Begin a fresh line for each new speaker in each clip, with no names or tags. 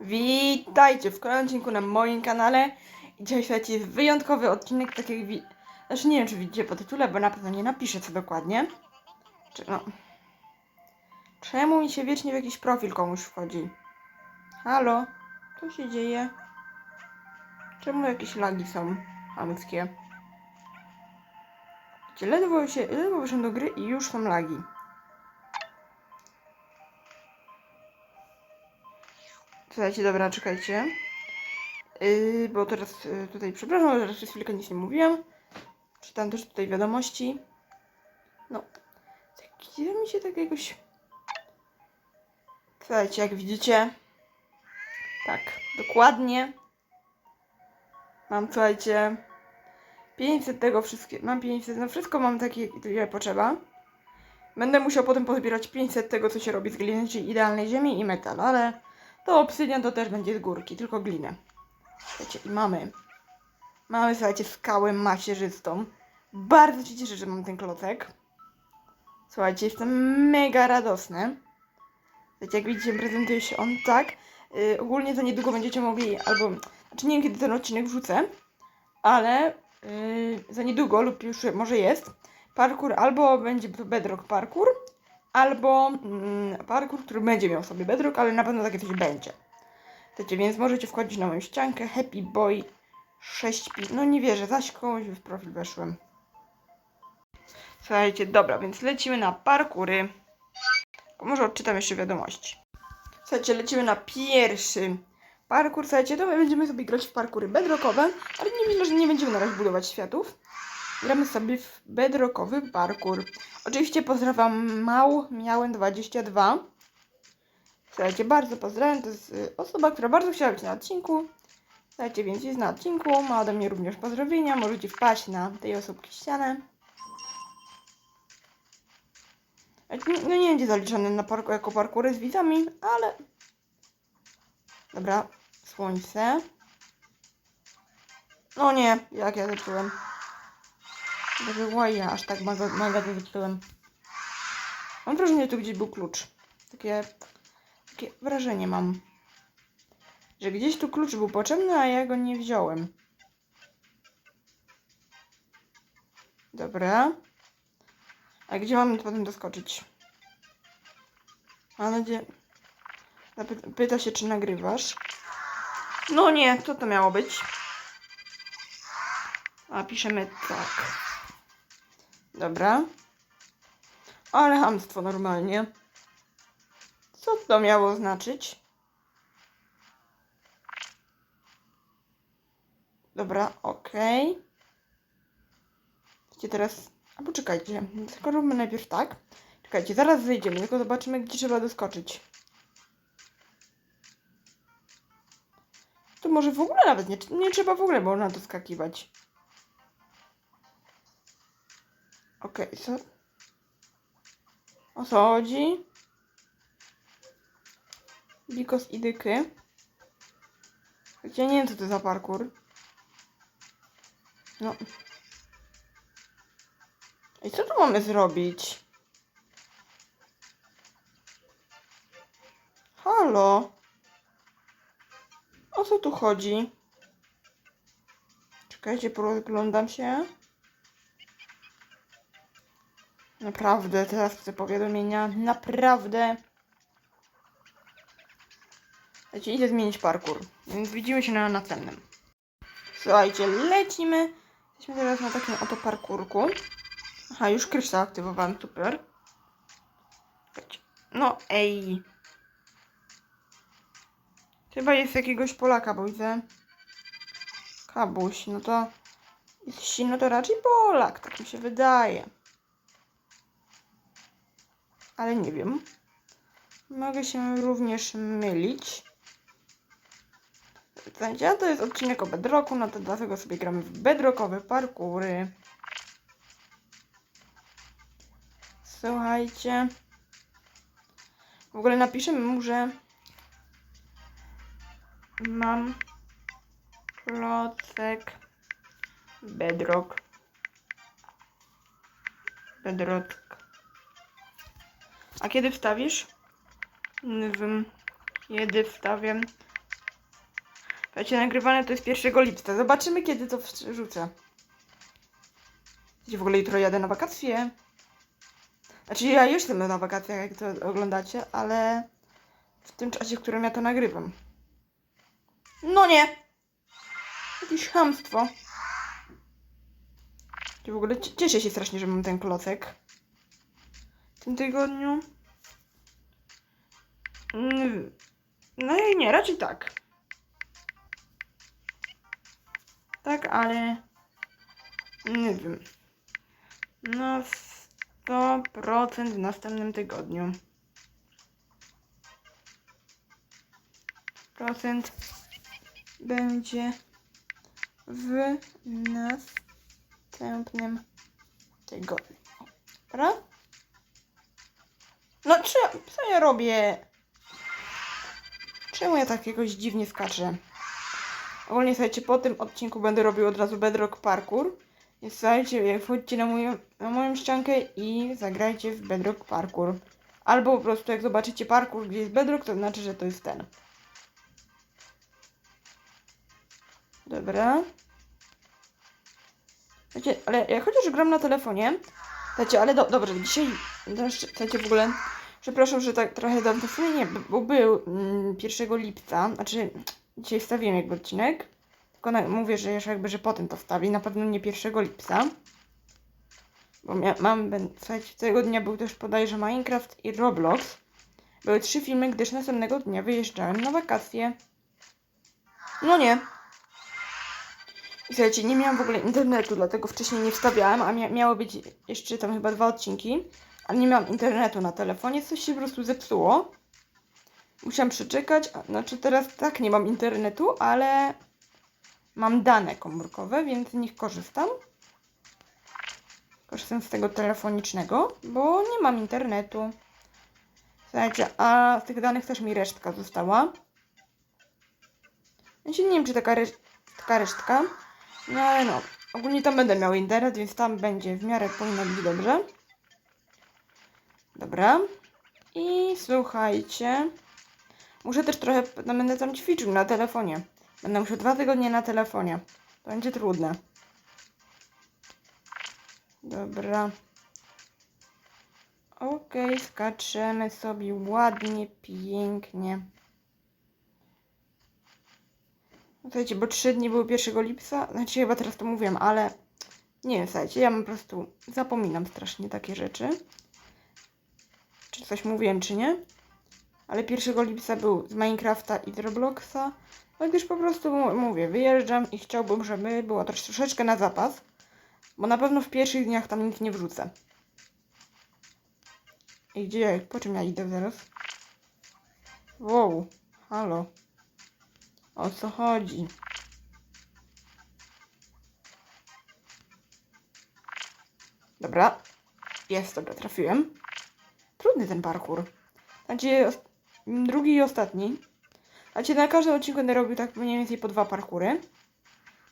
Witajcie w kolejnym odcinku na moim kanale. Dzisiaj jest wyjątkowy odcinek, tak jak wi... Znaczy nie wiem, czy widzicie po tytule, bo na pewno nie napiszę co dokładnie. Czy, no... Czemu mi się wiecznie w jakiś profil komuś wchodzi? Halo? Co się dzieje? Czemu jakieś lagi są hamskie? Ledwo się, ledwo wyszedłem do gry i już są lagi. Słuchajcie, dobra, czekajcie. Yy, bo teraz yy, tutaj, przepraszam, że przez chwilkę nic nie mówiłam. Czytam też tutaj wiadomości. No, tak, gdzie mi się tak jakoś... Słuchajcie, jak widzicie, tak, dokładnie. Mam, słuchajcie, 500 tego wszystkiego, mam 500, no wszystko mam takie, ile potrzeba. Będę musiał potem pozbierać 500 tego, co się robi z gliny, czyli idealnej ziemi i metal, ale to obsydian to też będzie z górki, tylko glinę. Słuchajcie, i mamy, mamy, słuchajcie, skałę macierzystą. Bardzo się cieszę, że mam ten klocek. Słuchajcie, jestem mega radosny. Słuchajcie, jak widzicie, prezentuje się on tak. Yy, ogólnie za niedługo będziecie mogli, albo, znaczy nie wiem, kiedy ten odcinek wrzucę, ale yy, za niedługo, lub już może jest, parkour albo będzie to bedrock parkour, albo mm, parkour, który będzie miał sobie bedrock, ale na pewno takie coś będzie. Wiecie, więc możecie wchodzić na moją ściankę Happy Boy 6 pi. No nie wierzę, zaś komuś w profil weszłem. Słuchajcie, dobra, więc lecimy na parkury. Może odczytam jeszcze wiadomości. Słuchajcie, lecimy na pierwszy parkour. Słuchajcie, to my będziemy sobie grać w parkury bedrockowe, ale nie myślę, że nie będziemy na razie budować światów. Gramy sobie w bedrockowy parkour. Oczywiście pozdrawiam Mał Miałem 22. Słuchajcie, bardzo pozdrawiam. To jest y, osoba, która bardzo chciała być na odcinku. Słuchajcie, więc jest na odcinku. Ma ode mnie również pozdrowienia. Możecie wpaść na tej osobki ścianę. No nie będzie zaliczony na parku jako parkury z widzami, ale... Dobra, słońce. No nie, jak ja zepsułem. Dobra, ja aż tak mega, mega. Mam wrażenie, że tu gdzieś był klucz. Takie, takie wrażenie mam. Że gdzieś tu klucz był potrzebny, a ja go nie wziąłem. Dobra. A gdzie mamy potem doskoczyć? Mam nadzieję... Pyta się, czy nagrywasz. No nie, co to miało być? A piszemy tak. Dobra. Ale hamstwo normalnie. Co to miało znaczyć? Dobra, okej. Wiecie teraz... A poczekajcie, tylko róbmy najpierw tak. Czekajcie, zaraz zejdziemy, tylko zobaczymy, gdzie trzeba doskoczyć. To może w ogóle nawet nie, nie trzeba w ogóle można doskakiwać. Okej, co? O co chodzi? Bikos i dyky. Ja nie wiem, co to za parkour. No. I co tu mamy zrobić? Halo? O co tu chodzi? Czekajcie, rozglądam się. Naprawdę, teraz chcę powiadomienia. Naprawdę. Słuchajcie, idę zmienić parkour. Więc widzimy się na następnym. Słuchajcie, lecimy. Jesteśmy teraz na takim oto parkurku. Aha, już kryształ aktywowałem, super. No, ej. Chyba jest jakiegoś Polaka, bo widzę. Kabuś, no to... Jeśli no to raczej Polak, tak mi się wydaje. Ale nie wiem. Mogę się również mylić. A to jest odcinek o bedrocku, no to dlatego sobie gramy w bedrockowe parkury. Słuchajcie. W ogóle napiszemy mu, że mam klocek bedrock. Bedrock. A kiedy wstawisz? W, kiedy wstawiam Słuchajcie, nagrywane to jest 1 lipca. Zobaczymy, kiedy to wrzucę. Wiecie, w ogóle jutro jadę na wakacje. Znaczy, ja już jestem na wakacjach, jak to oglądacie, ale w tym czasie, w którym ja to nagrywam. No nie! Jakieś chamstwo. Ja w ogóle cie- cieszę się strasznie, że mam ten klocek. W tym tygodniu. Mm, No i nie, raczej tak. Tak, ale nie wiem. No 100% w następnym tygodniu. Procent będzie w następnym tygodniu. Dobra? No co, co ja robię? Czemu ja tak jakoś dziwnie skaczę? Ogólnie słuchajcie, po tym odcinku będę robił od razu Bedrock Parkour. Więc słuchajcie, wchodźcie na moją, na moją ściankę i zagrajcie w Bedrock Parkour. Albo po prostu jak zobaczycie parkour, gdzie jest Bedrock, to znaczy, że to jest ten. Dobra. Słuchajcie, ale ja chociaż gram na telefonie. Słuchajcie, ale do, dobrze, dzisiaj, słuchajcie, w ogóle, przepraszam, że tak trochę dawno, w nie, bo był mm, 1 lipca, znaczy dzisiaj wstawiłem jakby odcinek, tylko na, mówię, że jeszcze jakby, że potem to wstawi, na pewno nie 1 lipca. Bo mia, mam, słuchajcie, tego dnia był też bodajże Minecraft i Roblox. Były trzy filmy, gdyż następnego dnia wyjeżdżałem na wakacje. No nie. I słuchajcie, nie miałam w ogóle internetu, dlatego wcześniej nie wstawiałem, a mia miało być jeszcze tam chyba dwa odcinki, ale nie miałam internetu na telefonie, coś się po prostu zepsuło. Musiałam przeczekać, a, znaczy teraz tak nie mam internetu, ale mam dane komórkowe, więc z nich korzystam. Korzystam z tego telefonicznego, bo nie mam internetu. Słuchajcie, a z tych danych też mi resztka została. Ja się nie wiem, czy taka, resz taka resztka. No ale no, ogólnie tam będę miał internet, więc tam będzie w miarę powinno być dobrze. Dobra. I słuchajcie. Muszę też trochę, no, będę tam ćwiczył na telefonie. Będę musiał dwa tygodnie na telefonie. To będzie trudne. Dobra. Okej, skaczemy sobie ładnie, pięknie. No Słuchajcie, bo trzy dni były 1 lipca. Znaczy chyba teraz to mówiłem, ale nie wiem, słuchajcie, ja po prostu zapominam strasznie takie rzeczy. Czy coś mówiłem, czy nie. Ale 1 lipca był z Minecrafta i z Robloxa. No gdyż po prostu mówię, wyjeżdżam i chciałbym, żeby było troszeczkę na zapas. Bo na pewno w pierwszych dniach tam nic nie wrzucę. I gdzie po czym ja idę zaraz? Wow, halo. O co chodzi? Dobra. Jest, dobra, trafiłem. Trudny ten parkour. Znaczy, drugi i ostatni. Znaczy, na każdym odcinku będę robił tak mniej więcej po dwa parkury.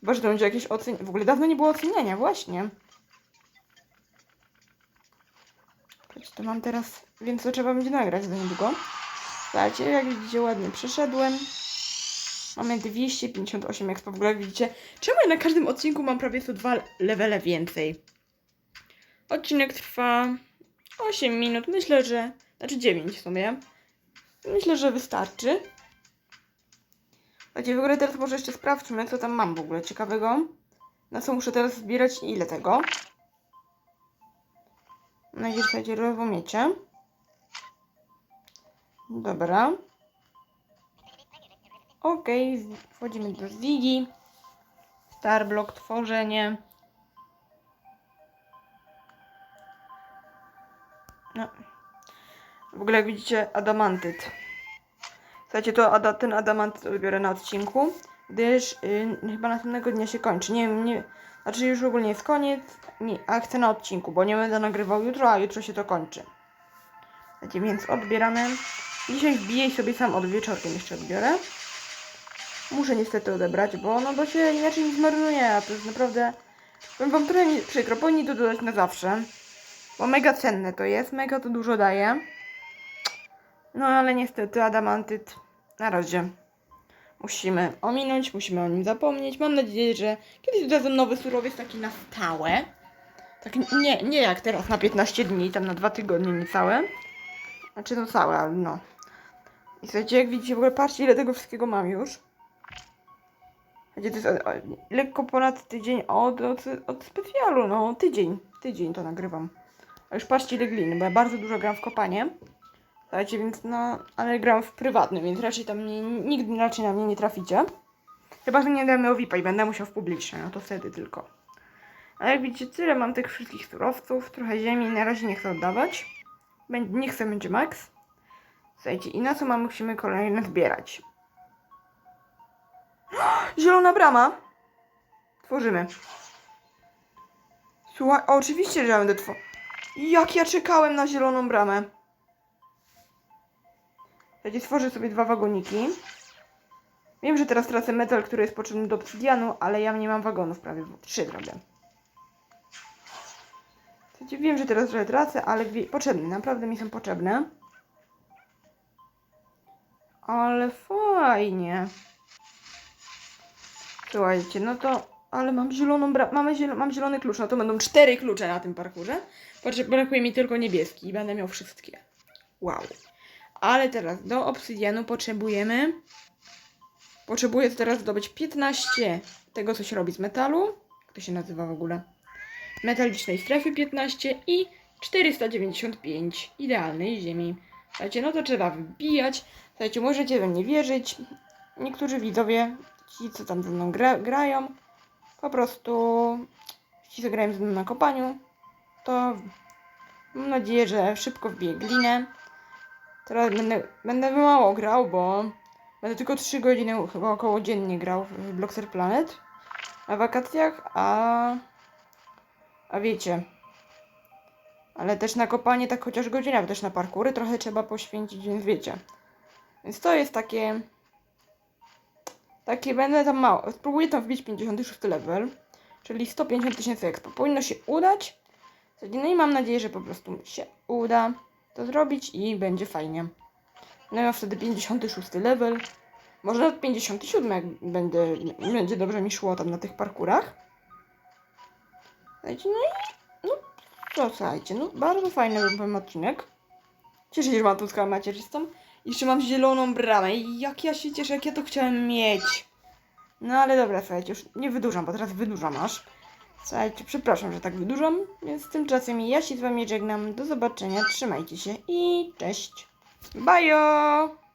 Chyba, że to będzie jakieś ocenianie. W ogóle dawno nie było oceniania, właśnie. Słuchajcie, to mam teraz, więc to trzeba będzie nagrać za niedługo. Słuchajcie, jak widzicie, ładnie przeszedłem. Mamy 258 expo. W ogóle widzicie, czemu ja na każdym odcinku mam prawie 102 levele więcej? Odcinek trwa 8 minut. Myślę, że. Znaczy 9 w sumie. Myślę, że wystarczy. Słuchajcie, w ogóle teraz może jeszcze sprawdźmy, co tam mam w ogóle ciekawego. Na co muszę teraz zbierać i ile tego. Mam nadzieję, że rozumiecie. Dobra. Okej, z- wchodzimy do Ziggy. Starblock, tworzenie. No. W ogóle jak widzicie, adamantyt. Słuchajcie, to ada, ten adamantyt odbiorę na odcinku, gdyż y, chyba następnego dnia się kończy. Nie wiem, nie, znaczy już ogólnie jest koniec, nie, a chcę na odcinku, bo nie będę nagrywał jutro, a jutro się to kończy. Słuchajcie, więc odbieramy. Dzisiaj wbiję i sobie sam od wieczorkiem jeszcze odbiorę. Muszę niestety odebrać, bo no bo się inaczej mi zmarnuje, a to jest naprawdę... Powiem wam trochę przykro, powinni to dodać na zawsze. Bo mega cenne to jest, mega to dużo daje. No ale niestety adamantyt na razie. musimy ominąć, musimy o nim zapomnieć. Mam nadzieję, że kiedyś dodadzą nowy surowiec taki na stałe. Tak nie, nie jak teraz na 15 dni, tam na 2 tygodnie niecałe. Znaczy no całe, ale no. I słuchajcie, jak widzicie, w ogóle patrzcie ile tego wszystkiego mam już. Słuchajcie, to jest o, o, lekko ponad tydzień od, od, od specjalu, no tydzień, tydzień to nagrywam. A już patrzcie ile gliny, bo ja bardzo dużo gram w kopanie. Słuchajcie, więc no, ale gram w prywatnym, więc raczej tam nie, nigdy raczej na mnie nie traficie. Chyba, że nie damy o VIP-a i będę musiał w publiczne, no to wtedy tylko. A jak widzicie, tyle mam tych wszystkich surowców, trochę ziemi, na razie nie chcę oddawać. Bę- Nie chcę, będzie max. Słuchajcie, i na co mamy, musimy kolejne zbierać? Zielona brama! Tworzymy. Słuchaj, oczywiście, że ja będę tworzyć. Jak ja czekałem na zieloną bramę. Słuchajcie, stworzę sobie dwa wagoniki. Wiem, że teraz tracę metal, który jest potrzebny do obsydianu, ale ja nie mam wagonów prawie, trzy zrobię. Wiem, że teraz trochę tracę, ale potrzebne, naprawdę mi są potrzebne. Ale fajnie. Słuchajcie, no to, ale mam zieloną bra- mamy mam zielony klucz, no to będą cztery klucze na tym parkurze. Potrze- Brakuje mi tylko niebieski i będę miał wszystkie. Wow. Ale teraz do obsydianu potrzebujemy. Potrzebuję teraz zdobyć 15 tego, co się robi z metalu. Jak to się nazywa w ogóle? Metalicznej strefy 15 i 495 idealnej ziemi. Słuchajcie, no to trzeba wybijać. Słuchajcie, możecie we mnie wierzyć. Niektórzy widzowie, ci co tam ze mną gra, grają, po prostu co grają ze mną na kopaniu, to mam nadzieję, że szybko wbiję glinę. Teraz będę, będę mało grał, bo będę tylko 3 godziny chyba około dziennie grał w Bloxer Planet na wakacjach, a a wiecie, ale też na kopanie tak chociaż godzina, bo też na parkury trochę trzeba poświęcić, więc wiecie. Więc to jest takie takie będę tam mało. Spróbuję tam wbić 56 level, czyli 150 tysięcy expo. Powinno się udać. No i mam nadzieję, że po prostu się uda to zrobić i będzie fajnie. No ja wtedy 56 level. Może nawet 57 jak będę, będzie dobrze mi szło tam na tych parkurach. Słuchajcie, no i no co słuchajcie, no bardzo fajny był odcinek. Cieszę się, że mam tu skałę macierzystą. Jeszcze mam zieloną bramę jak ja się cieszę, jak ja to chciałem mieć. No ale dobra, słuchajcie, już nie wydłużam, bo teraz wydłużam aż. Słuchajcie, przepraszam, że tak wydłużam, więc tymczasem ja się z wami żegnam. Do zobaczenia, trzymajcie się i cześć. Bajo!